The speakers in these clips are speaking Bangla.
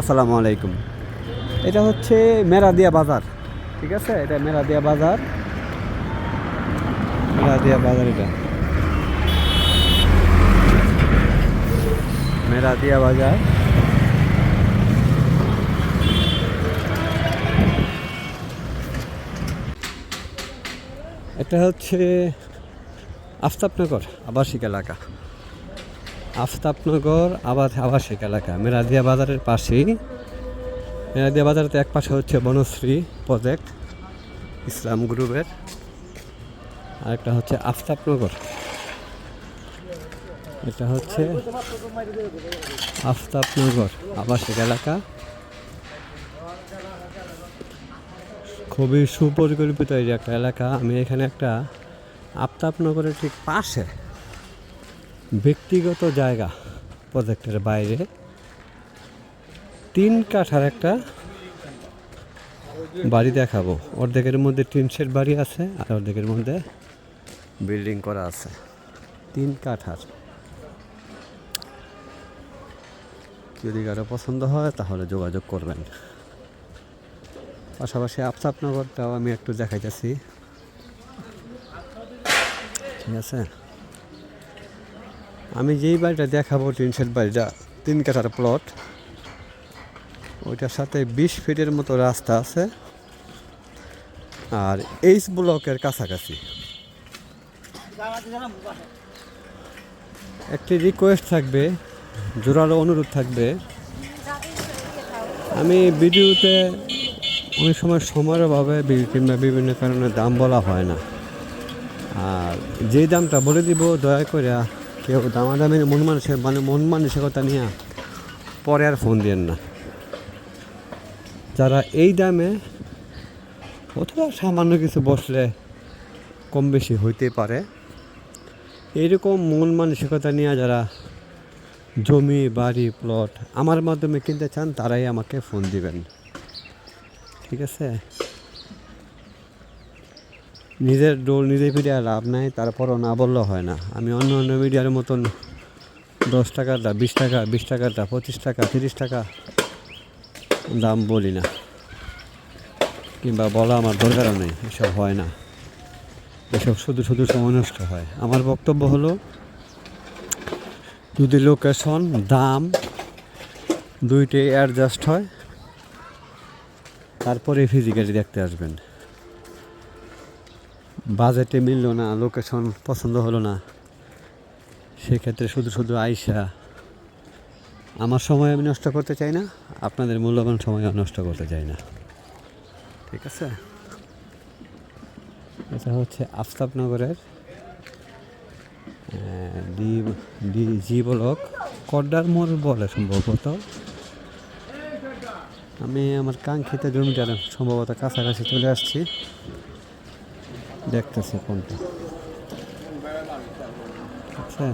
আসসালামু আলাইকুম। এটা হচ্ছে মেরাদিয়া বাজার, ঠিক আছে? এটা মেরাদিয়া বাজার। মেরাদিয়া বাজার এটা। মেরাদিয়া বাজার। এটা হচ্ছে আফতাবনগর আবাসিক এলাকা। আফতাবনগর আবাস আবাসিক এলাকা মেরাদিয়া বাজারের পাশেই। মেরাদিয়া বাজারের এক পাশে হচ্ছে বনশ্রী প্রজেক্ট ইসলাম গ্রুপের। আরেকটা হচ্ছে আফতাবনগর। এটা হচ্ছে আফতাবনগর, আবাসিক এলাকা। খুবই সুপরিকল্পিত এই একটা এলাকা। আমি এখানে একটা আফতাবনগরের ঠিক পাশে ব্যক্তিগত জায়গা প্রজেক্টের বাইরে। তিন কাঠার একটা বাড়ি দেখাবো। অর্ধেকের মধ্যে টিন শেড বাড়ি আছে আর অর্ধেকের মধ্যে বিল্ডিং করা আছে। তিন কাঠার। যদি কারও পছন্দ হয় তাহলে যোগাযোগ করবেন। পাশাপাশি আফতাবনগরটাও আমি একটু দেখাইতেছি। ঠিক আছে? আমি যেই বাড়িটা দেখাবো টিনশেড বাড়িটা, তিন কাঠার প্লট ওইটার সাথে বিশ ফিটের মতো রাস্তা আছে। আর এইচ ব্লকের কাছাকাছি। একটি রিকোয়েস্ট থাকবে, জোরালো অনুরোধ থাকবে। আমি ভিডিওতে অনেক সময় সময়ের অভাবে কিংবা বিভিন্ন কারণে দাম বলা হয় না। আর যেই দামটা বলে দিব, দয়া করে কেউ দামাদামি, মন মানসিক মানে মন মানসিকতা নিয়ে পরে আর ফোন দেন না। যারা এই দামে অথবা সামান্য কিছু বসলে কম বেশি হইতে পারে এইরকম মন মানসিকতা নিয়ে যারা জমি, বাড়ি প্লট আমার মাধ্যমে কিনতে চান, তারাই আমাকে ফোন দিবেন। ঠিক আছে? নিজের ডোল নিজে ফিরে লাভ নাই, তারপরও না বললেও হয় না। আমি অন্য অন্য মিডিয়ার মতন দশ টাকারটা বিশ টাকা, বিশ টাকারটা পঁচিশ টাকা, তিরিশ টাকা দাম বলি না। কিংবা বলা আমার দরকারও নেই, এসব হয় না। এসব শুধু শুধু সময় নষ্ট হয়। আমার বক্তব্য হলো, যদি লোকেশন দাম দুইটাই অ্যাডজাস্ট হয়, তারপরে ফিজিক্যালি দেখতে আসবেন। বাজেটে মিললো না লোকেশন পছন্দ হলো না। সেক্ষেত্রে শুধু শুধু আইসা আমার সময় আমি নষ্ট করতে চাই না, আপনাদের মূল্যবান সময়ও নষ্ট করতে চাই না। ঠিক আছে? এটা হচ্ছে আফতাবনগরের ডি ডি, জি ব্লক কড্ডার মোড় বলে সম্ভবত। আমি আমার কাঙ্ক্ষিত জমিটার সম্ভবত কাছাকাছি চলে আসছি। দেখতেছি কোনটা। আচ্ছা।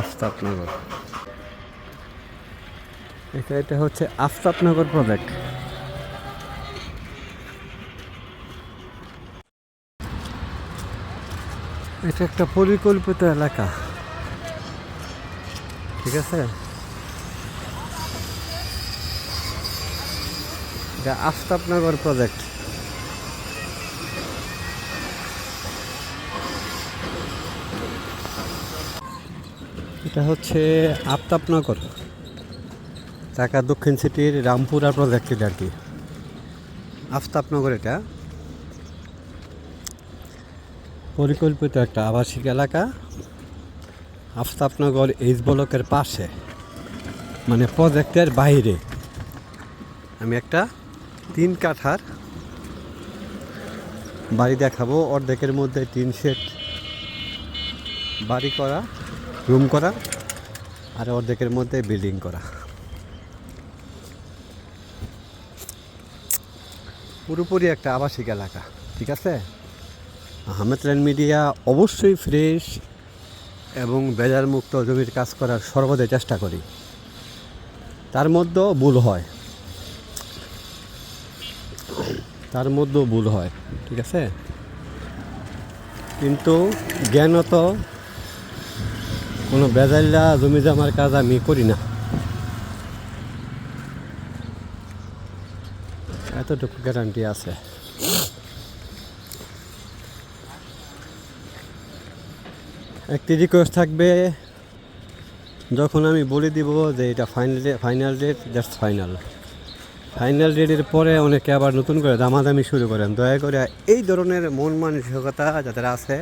আফতাবনগর। এটা এটা হচ্ছে আফতাবনগর প্রজেক্ট এটা একটা পরিকল্পিত এলাকা। ঠিক আছে? এটা আফতাবনগর প্রজেক্ট এটা হচ্ছে আফতাবনগর, ঢাকা দক্ষিণ সিটির রামপুরা প্রজেক্টের আর কি। আফতাবনগর এটা। পরিকল্পিত একটা আবাসিক এলাকা, আফতাবনগর এইচ ব্লকের পাশে মানে প্রজেক্টের বাইরে। আমি একটা তিন কাঠার। বাড়ি দেখাবো, অর্ধেকের মধ্যে তিন সেট বাড়ি করা, রুম করা, আর অর্ধেকের মধ্যে বিল্ডিং করা। পুরোপুরি একটা আবাসিক এলাকা, ঠিক আছে? আহমেদ ল্যান্ড মিডিয়া অবশ্যই ফ্রেশ এবং বেজার মুক্ত জমির কাজ করার সর্বদাই চেষ্টা করি। তার মধ্যেও ভুল হয়। তার মধ্যেও ভুল হয়, ঠিক আছে? কিন্তু জ্ঞানত কোনো বেজাইল্লা জমি জামার কাজ আমি করি না। এতটুকু গ্যারান্টি আছে। একটি রিকোয়েস্ট থাকবে, যখন আমি বলে দিব যে এটা final final rate just final final রেটের পরে অনেকে আবার নতুন করে দামাদামি শুরু করেন। দয়া করে এই ধরনের মন মানসিকতা যাদের আছে,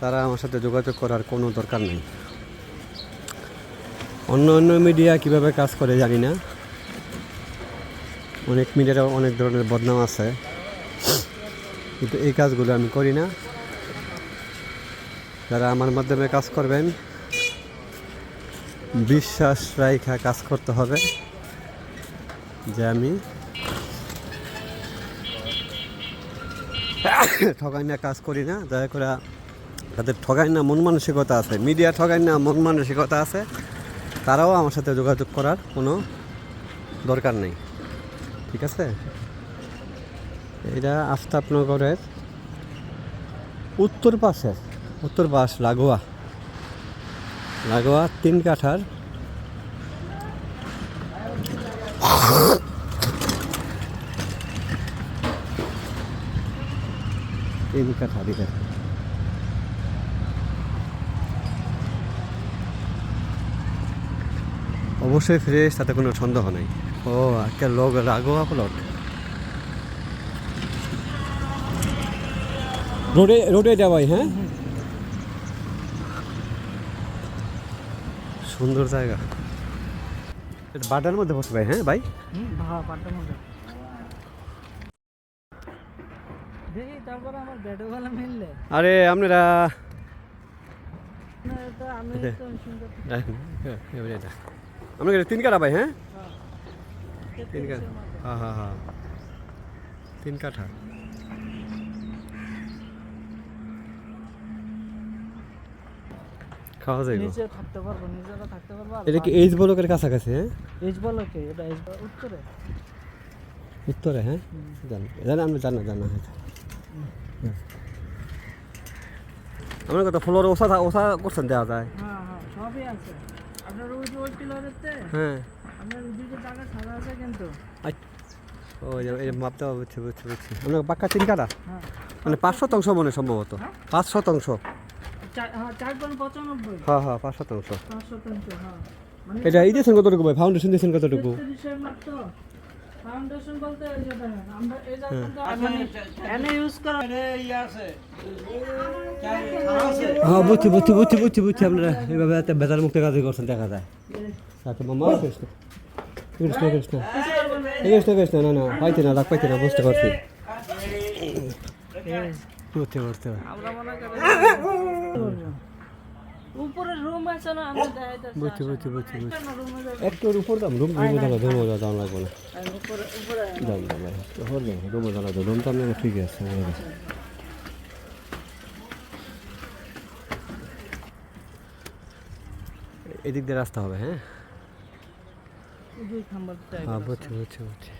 তারা আমার সাথে যোগাযোগ করার কোনো দরকার নেই। অন্য অন্য মিডিয়া কীভাবে কাজ করে জানি না। অনেক মিডিয়ার অনেক ধরনের বদনাম আছে। কিন্তু এই কাজগুলো আমি করি না। যারা আমার মাধ্যমে কাজ করবেন, বিশ্বাস রাইখা কাজ করতে হবে। যে আমি ঠগাই না, কাজ করি না, দয়া করে তাদের ঠগাই না, মন মানসিকতা আছে। মিডিয়া ঠগাই না, মন মানসিকতা আছে। তারাও আমার সাথে যোগাযোগ করার কোনো দরকার নেই। ঠিক আছে? এটা আফতাবনগরের উত্তর পাশের, উত্তর পাশ, লাগোয়া। লাগোয়া তিন কাঠার কাঠা দিকে অবশ্যই ফ্রেশ তাতে কোনো সন্দেহ নেই। ও একটা লোক লাগোয়া প্লট রোডে রোডে যাওয়াই হ্যাঁ? সুন্দর জায়গা। বাড্ডার মধ্যে বসে ভাই হ্যাঁ ভাই? পাট্টার মধ্যে দেখি তারপরে আমার ব্যাটও ভালো মিললে আরে আপনারা। তো সুন্দর আপনার তিন কাঠা ভাই হ্যাঁ? হ্যাঁ। তিন কাঠা হ্যাঁ হ্যাঁ হ্যাঁ। তিন কাঠা। খাওয়া যাইব। নিচে থাকতে পারব নিজেরা থাকতে পারব এটা কি এইচ ব্লকের কাছাকাছি হ্যাঁ? এইচ বলো এটা এইচ উত্তরে। উত্তরে হ্যাঁ? জান। জানা আমরা জানা জানা হয়তো। আমার কথা ফ্লোরে ওষা থা- ওষা করছেন দেওয়া যায়। হ্যাঁ হ্যাঁ সবই আছে। আপনার ওই যে ওই পিলারেতে হ্যাঁ। আপনার জায়গা আছে কিন্তু। ও এই মাপতে হবে বুঝছি বুঝছি বুঝছি। আপনার পাক্কা তিন কাটা হ্যাঁ। মানে পাঁচ শতাংশ মনে হয় সম্ভবত। পাঁচ শতাংশ। হ্যাঁ হ্যাঁ হ্যাঁ পাঁচ শতাংশ। মানে এটা দিয়েছেন কতটুকু ভাই? ফাউন্ডেশন দিয়েছেন কতটুকু? ফাউন্ডেশন বলতে এই যে দেখেন আমরা এই জায়গাটা এনে ইউজ করা হ্যাঁ বুঝছি বুঝছি বুঝছি বুঝছি বুঝছি আপনারা এইভাবে একটা বেতার মুক্ত কাজ করছেন দেখা যায়। আচ্ছা মামা কৃষ্ণ কৃষ্ণ কৃষ্ণ। কৃষ্ণ কৃষ্ণ না না পাইতে না রাখ পাইতে না বুঝতে পারছি। বুঝতে পারতে আমরা মনে করি উপরে রুম আছে না আমরা দেখাইতেছি বুঝছি বুঝছি বুঝছি বুঝছি রুমে যাব। একটু উপর দাম রুম রুমে দাঁড়া রুমে দাম লাগবে না উপরে উপরে দাম দাম হর দাম রুমে রুম তো আপনার ঠিক আছে এদিক দিয়ে রাস্তা হবে হ্যাঁ? হ্যাঁ বুঝছি বুঝছি বুঝছি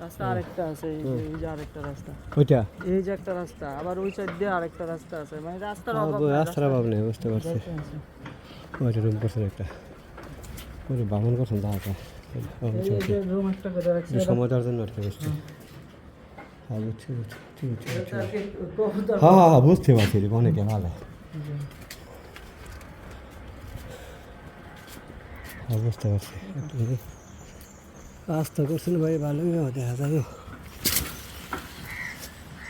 রাস্তা আরেকটা আছে এই যে- আরেকটা রাস্তা। ওইটা? এই যে একটা রাস্তা আবার ওই সাইড দিয়ে আরেকটা রাস্তা আছে। মানে রাস্তার হ্যাঁ, অভাব রাস্তার অভাব নেই বুঝতে পারছি। ওইটা রুম করছেন একটা। ওই বামন করছেন দাঁড়াটা এই যে- এই যে রুম একটা করে রাখছে সময় দেওয়ার জন্য আর কি বুঝছি হ্যাঁ বুঝছি বুঝছি বুঝছি কবুতর? হ্যাঁ হ্যাঁ হ্যাঁ বুঝতে পারছি অনেকে ভালো হ্যাঁ বুঝতে পারছি। রাস্তা করছেন ভাই ভালোই হবে, দেখা যাবে।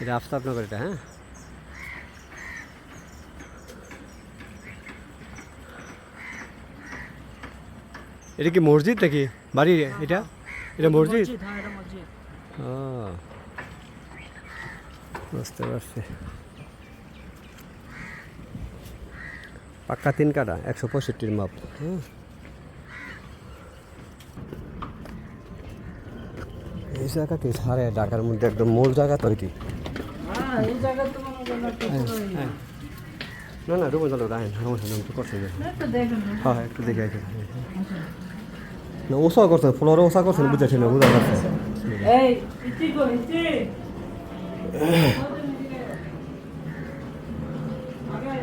এটা আফতাবনগর এটা হ্যাঁ? এটা কি মসজিদ নাকি? বাড়ি এটা? এটা মসজিদ? হ্যাঁ এটা মসজিদ। ও বুঝতে পারছি। পাক্কা তিন কাটা একশো পঁয়ষট্টির মাপ হ্যাঁ? এই জায়গা কি সারে ঢাকার মধ্যে একদম মূল জায়গা তো আর কি হ্যাঁ এই জায়গা তো মনে করেন একটা পুরো ইয়ে। না না রুমে চলো রায় সমস্যা নেই একটু করছেন না, একটু দেখেন হ্যাঁ হ্যাঁ একটু দেখে আছে না ওসা করছেন ফ্লোরে ওসা করছেন বুঝেছি না বুঝা পারছে এই ইতি গো ইতি আগে আয়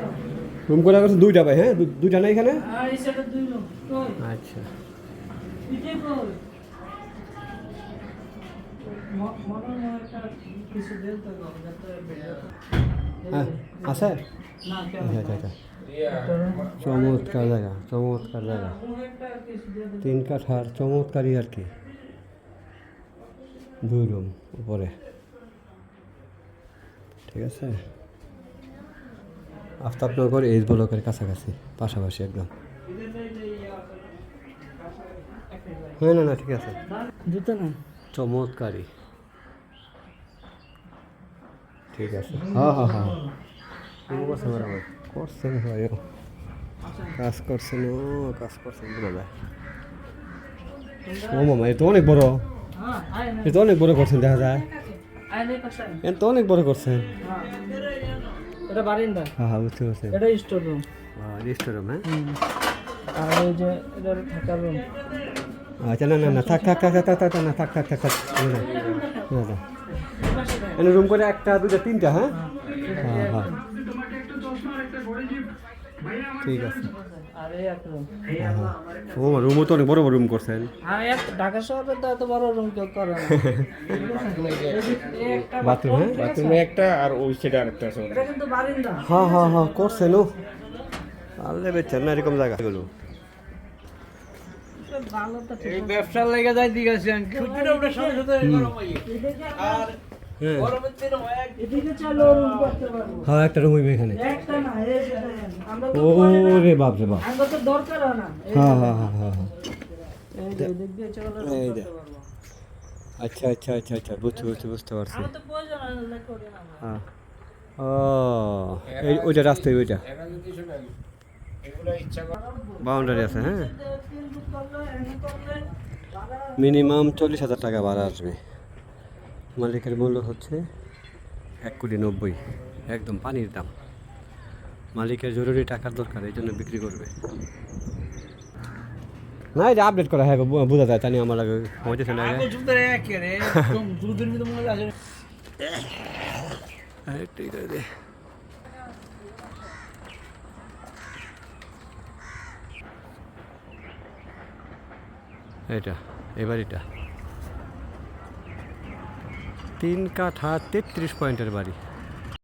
রুম করে গেছে দুইটা ভাই হ্যাঁ দু- দুইটা না এখানে আর এই সাইডে দুই লোক কই আচ্ছা পিঠে কই ম- মনে হয় একটা কিছু দেন তো যাতে বেরোতে। হ্যাঁ আছে? আচ্ছা আচ্ছা আচ্ছা। চমৎকার জায়গা চমৎকার জায়গা। তিন কাঠার চমৎকারই আর কি। দুই রুম উপরে। ঠিক আছে? আফতাবনগর এইচ ব্লকের কাছাকাছি পাশাপাশি একদম। হ্যাঁ না না ঠিক আছে। জুতো না চমৎকারী ঠিক আছে হ্যাঁ হ্যাঁ হ্যাঁ করছে বরাবর করছেন ভাই ও। কাজ করছেন ও কাজ করছেন যায় ও মামা এ তো অনেক বড় হ্যাঁ আয় না এ তো অনেক বড় করছেন দেখা যায় আয় নেই পাশে এ তো অনেক বড় করছেন হ্যাঁ এটা বারিন্দা হ্যাঁ হ্যাঁ বুঝতে পারছেন এটা স্টোর রুম রেজিস্টার রুম হ্যাঁ আর এই যে এটা থাকার রুম আচ্ছা না না না থাক থাক থাক থাক থাক না থাক থাক থাক থাক না, না। এনে রুম করে একটা দুটা তিনটা হ্যাঁ? হ্যাঁ হ্যাঁ। ঠিক আছে। হ্যাঁ, হ্যাঁ। ও রুমও তো অনেক বড় বড় রুম করছেন। আর এক ঢাকা শহরে তো এত বড় রুম কেউ করে বাথরুম? হ্যাঁ বাথরুমে একটা আর ওই আরেকটা আছে। বারিন্দা। হ্যাঁ হ্যাঁ হ্যাঁ করছেন ও। আল্লে না এরকম জায়গা ব্যবসার লেগে যাই দিকে আর হ্যাঁ। হয় এদিকে চলো রুম করতে পারব। একটা রুম হইবে এখানে। ও রে বাপ রে বাপ। হয় হ্যাঁ হ্যাঁ হ্যাঁ। হ্যাঁ হ্যাঁ। আচ্ছা আচ্ছা আচ্ছা আচ্ছা বুঝতে বুঝতে বুঝতে পারছি। হয়। ও এই ওইটা রাস্তায় ওইটা বাউন্ডারি আছে হ্যাঁ। মিনিমাম চল্লিশ হাজার টাকা ভাড়া আসবে। মালিকের মূল্য হচ্ছে এক কোটি নব্বই। একদম পানির দাম। মালিকের জরুরি টাকার দরকার এই জন্য বিক্রি করবে। না এটা আপডেট করা হ্যাঁ বোঝা যায় জানি আমার লাগে না ঠিক আছে এটা এবার এটা তিন কাঠা তেত্রিশ পয়েন্টের বাড়ি।